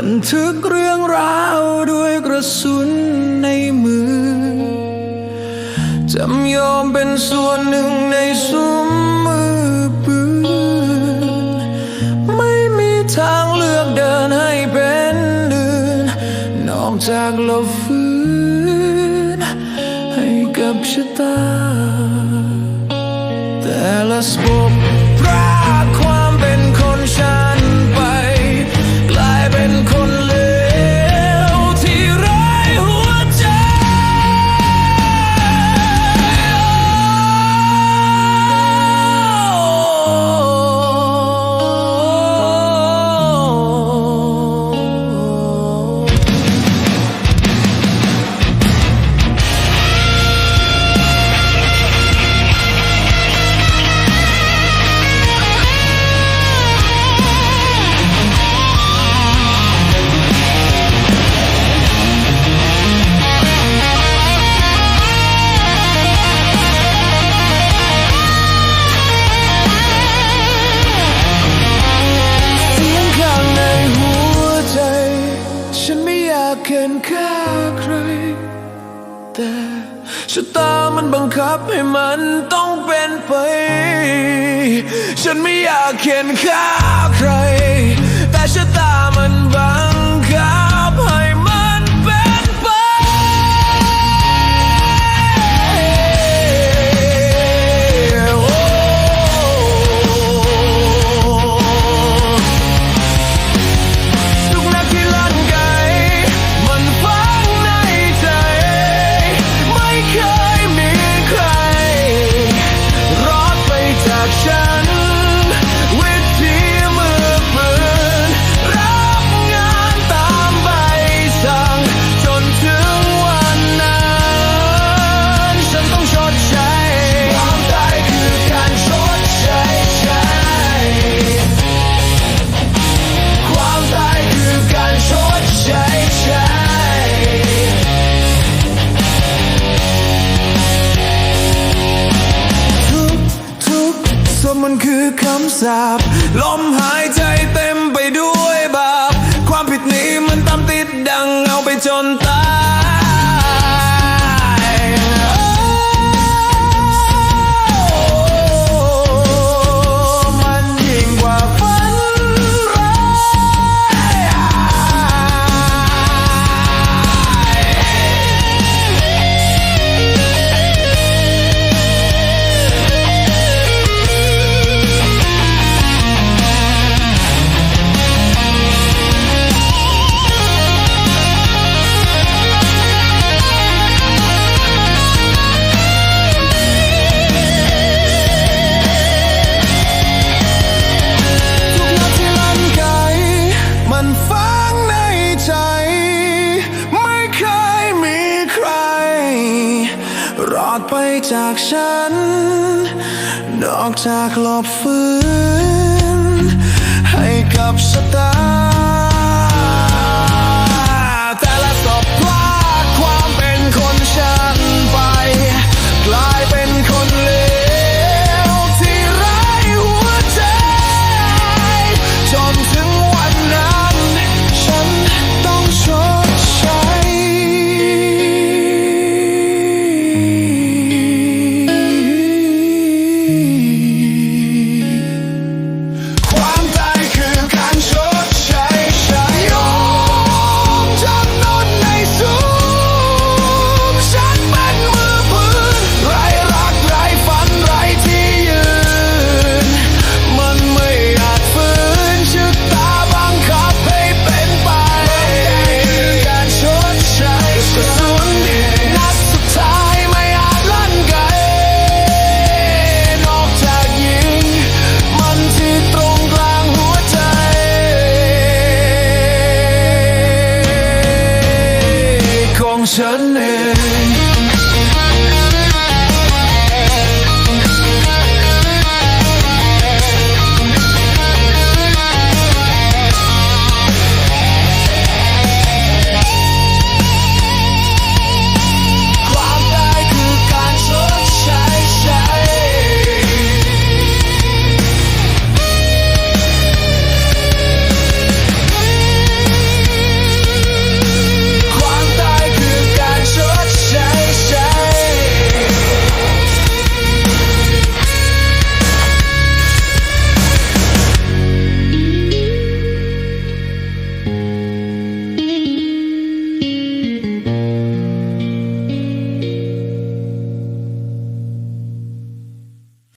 บันทึกเรื่องราวด้วยกระสุนในมือจำยอมเป็นส่วนหนึ่งในซุ้มมือปืนไม่มีทางเลือกเดินให้เป็นเดือนนอกจากหลบฟื้นให้กับชะตา แต่ละสบพระความเป็นคนชา ชะตามันบังคับให้มันต้องเป็นไป ฉันไม่อยากเขียนข้าใคร stop จากฉัน นอกจากหลบฟื้น ให้กับสตา emociones